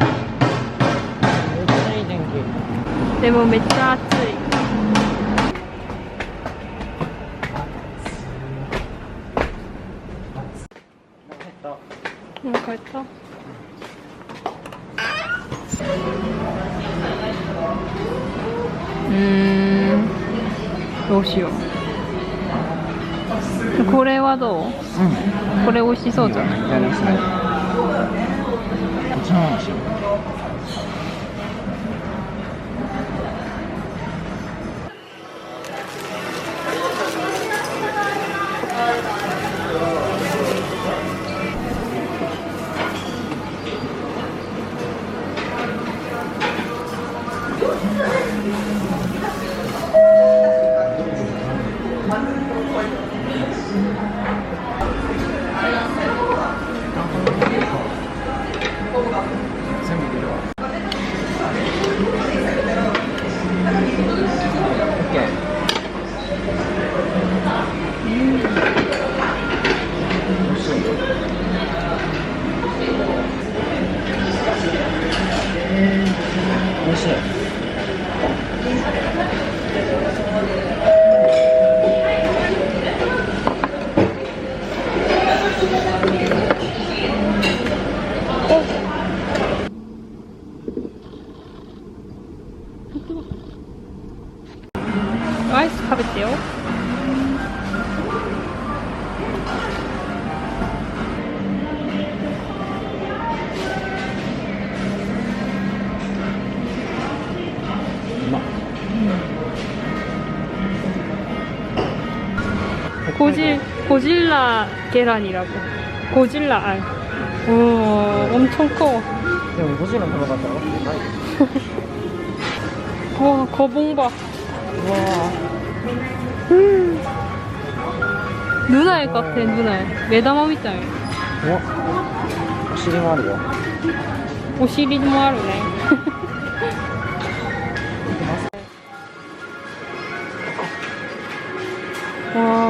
めっちゃいい天気。でもめっちゃ暑い。なんかやった。うーん。どうしよう。これはどう？うん。これ美味しそうじゃない？やりますねこっちの方にしよう 고질, 고질라 계란이라고. 고질라 알. 오, 엄청 커. 그냥 고질라 들어갔다. 와, 거봉 봐. 와. 누나의 것 같아, 누나의. 메다맘 있잖아요. 어? 오시리 말이야. 오시리 말이네. 와.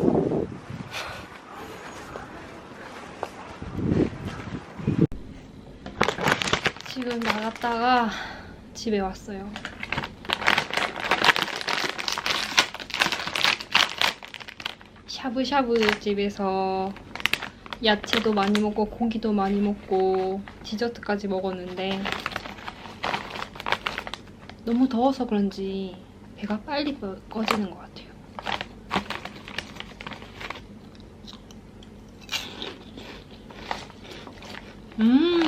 지금 나갔다가 집에 왔어요. 샤브샤브 집에서 야채도 많이 먹고 고기도 많이 먹고 디저트까지 먹었는데 너무 더워서 그런지 배가 빨리 꺼- 꺼지는 것 같아요. 음.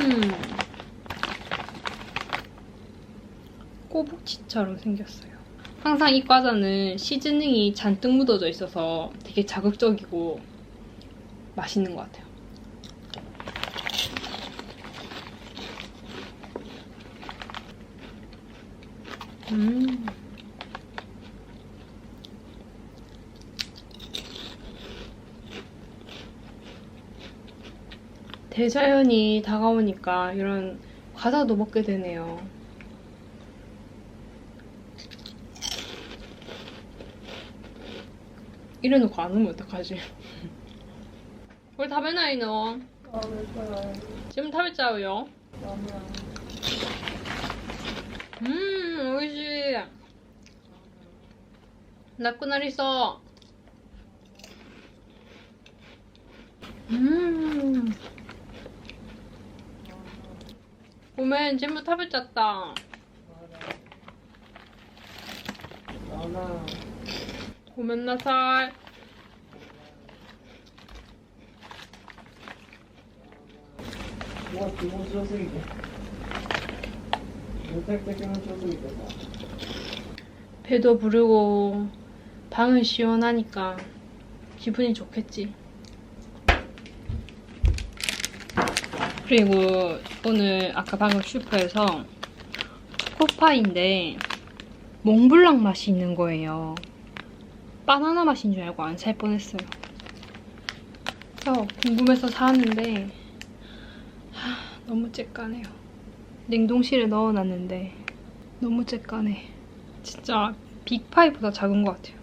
꼬북치처럼 생겼어요. 항상 이 과자는 시즈닝이 잔뜩 묻어져 있어서 되게 자극적이고 맛있는 것 같아요. 음. 대자연이 다가오니까 이런 과자도 먹게 되네요. 이래놓고 안 오면 어떡하지? 우리 다배나이 너. 어. 아, 괜찮아요. 지금 타베짜요 음, 오이시. 나쿠나리소. 음. 오멘, 전부 타베짰다. 고멘 나살. めんなさい。うわ気持ちよすぎてめちゃくちゃ気持ちよすぎてさ 배도 부르고 방은 시원하니까 기분이 좋겠지. 그리고 오늘 아까 방금 슈퍼에서 초코파이인데 몽블랑 맛이 있는 거예요. 바나나 맛인 줄 알고 안 살 뻔했어요. 그래서 궁금해서 사왔는데 하, 너무 쬐까네요. 냉동실에 넣어놨는데 너무 쬐까네. 진짜 빅파이보다 작은 것 같아요.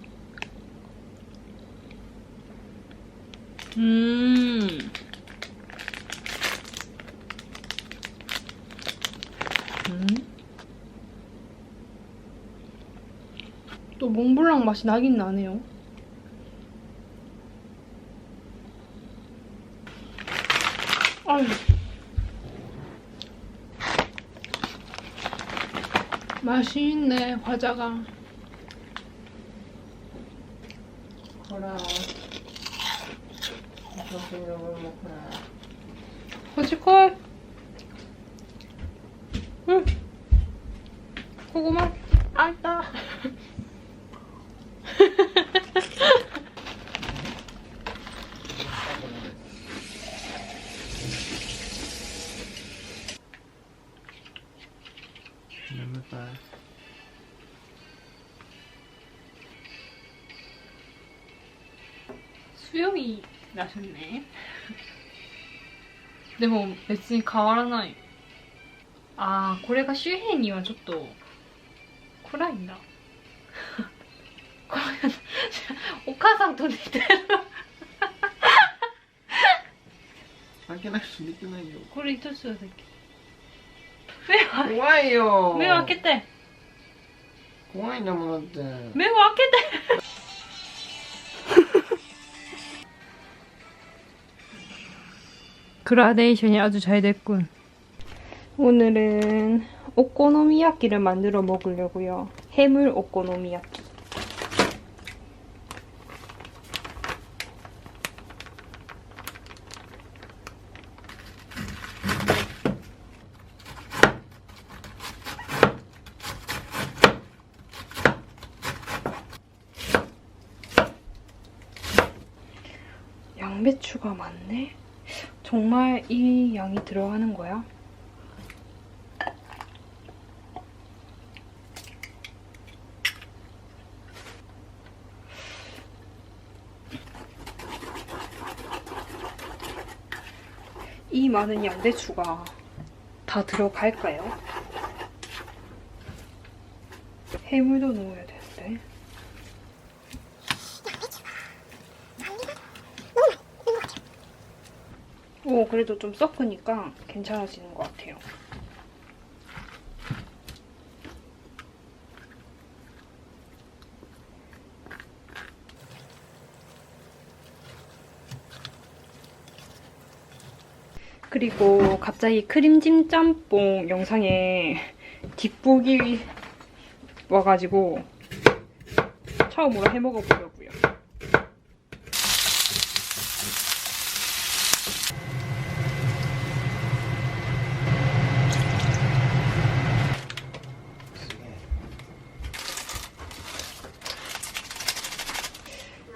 음. 음. 또 몽블랑 맛이 나긴 나네요. 아유. 맛이 있네, 과자가. 거라. 조심력을 먹거라. 거치콜. Number five. らしいね。でも別に変わらない。あこれが周辺にはちょっと暗いんだ。お母さんと寝てる開けないと寝てないよ。これ一つだけ。目を怖いよ目を開けて。怖いんだもんだって目を開けて。 그라데이션이 아주 잘 됐군. 오늘은 오코노미야끼를 만들어 먹으려고요. 해물 오코노미야끼. 양배추가 많네. 정말 이 양이 들어가는 거야? 이 많은 양배추가 다 들어갈까요? 해물도 넣어야 되는데. 오, 그래도 좀 섞으니까 괜찮아지는 것 같아요. 그리고 갑자기 크림찜 짬뽕 영상에 뒷북이 와가지고 처음으로 해먹어 보려고요.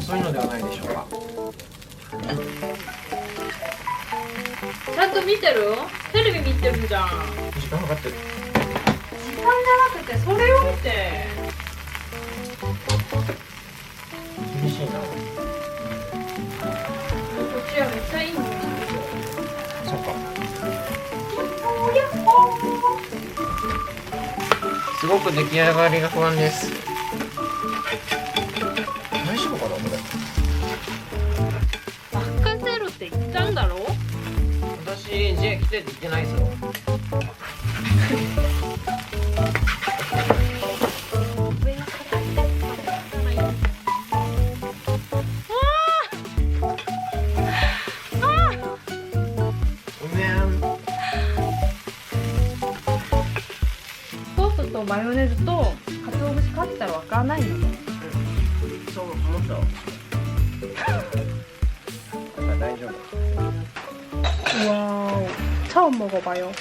そういうのではないでしょうか。ちゃんと見てる？テレビ見てるじゃん。時間かかってる。時間じゃなくてそれを見て。厳しいな。こっちはめっちゃいいの。そっか。すごく出来上がりが不安ですかなこれ任せろって言ったんだろ？私 J 来てって言ってないですよ 처음 먹어봐요.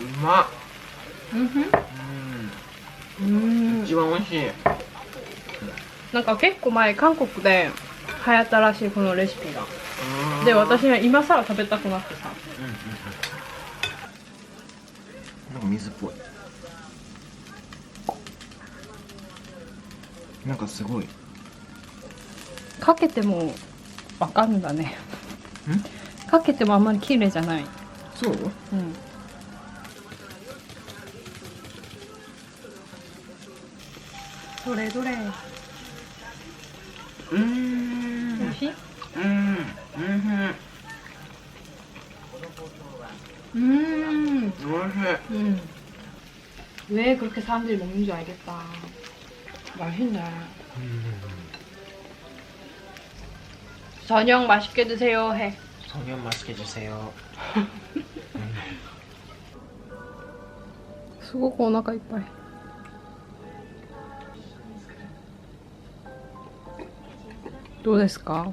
うまっ 음. う 음. ん一番美味しいなんか結構前韓国で流行ったらしいこのレシピが。 うんで、私は今更食べたくなってさ。うんうんなんか水っぽいなんかすごいかけてもわかるんだね。ん？かけてもあんまり綺麗じゃない。そう？うん。どれどれ。うーん美味しい？うん うんうん。おいしい 음. 왜 그렇게 사람들이 먹는 줄 알겠다. 맛있네. 저녁 맛있게 드세요 해. 성형 맛있게 주세요 수고고 오나가 이빨. 또ですか?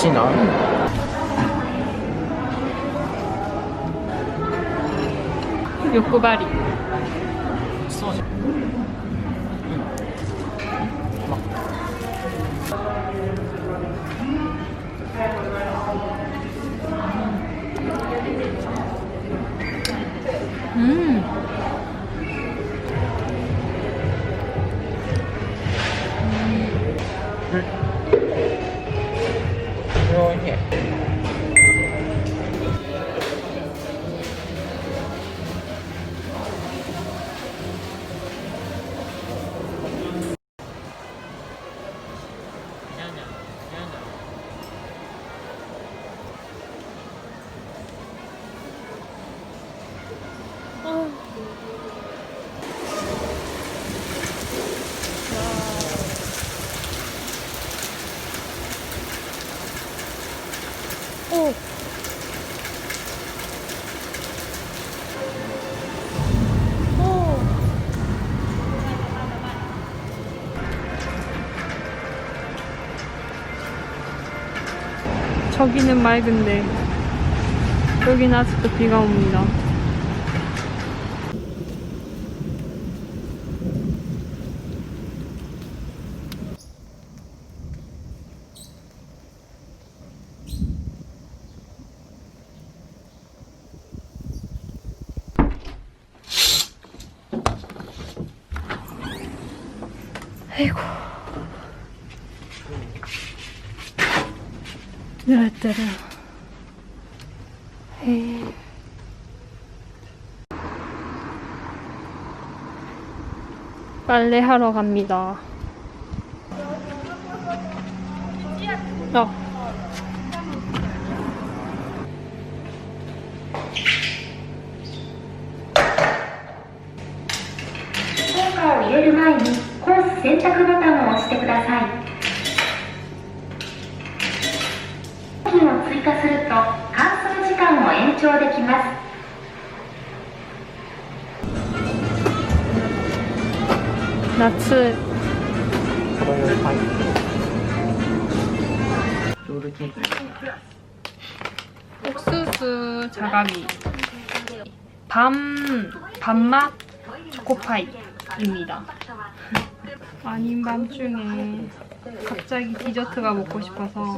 맛이 나. 요코바리. 저기는 맑은데 여기는 아직도 비가 옵니다. 아이고. どったらへえ。빨래하러갑니 다. を入れる前にコース選択ボタンを押してください。追加すると乾燥時間を延長できます 나츠 これを入ってロールケーキ 옥수수 자가미 밤 밤맛 초코파이입니다. 아닌 밤중에 갑자기 디저트가 먹고 싶어서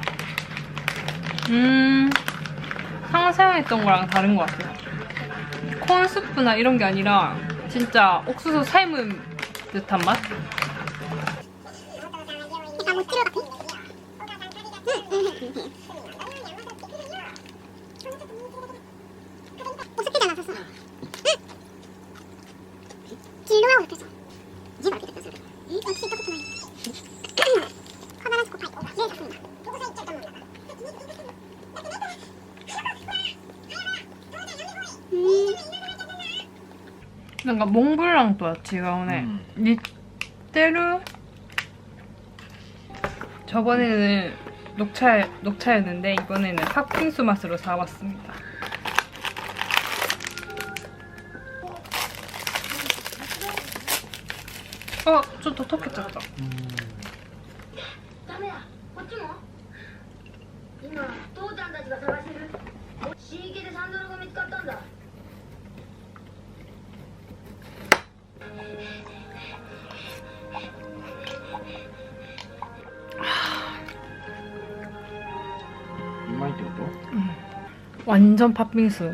음. 상상했던 거랑 다른 것 같아요. 콘스프나 이런 게 아니라 진짜 옥수수 삶은 듯한 맛? 뭔가 몽블랑 또 지가 오네. うん 리테르 저번에는 녹차 녹차였는데 이번에는 팥빙수 맛으로 사왔습니다. 어, 좀 더 톡해졌다. ダ 완전 팥빙수.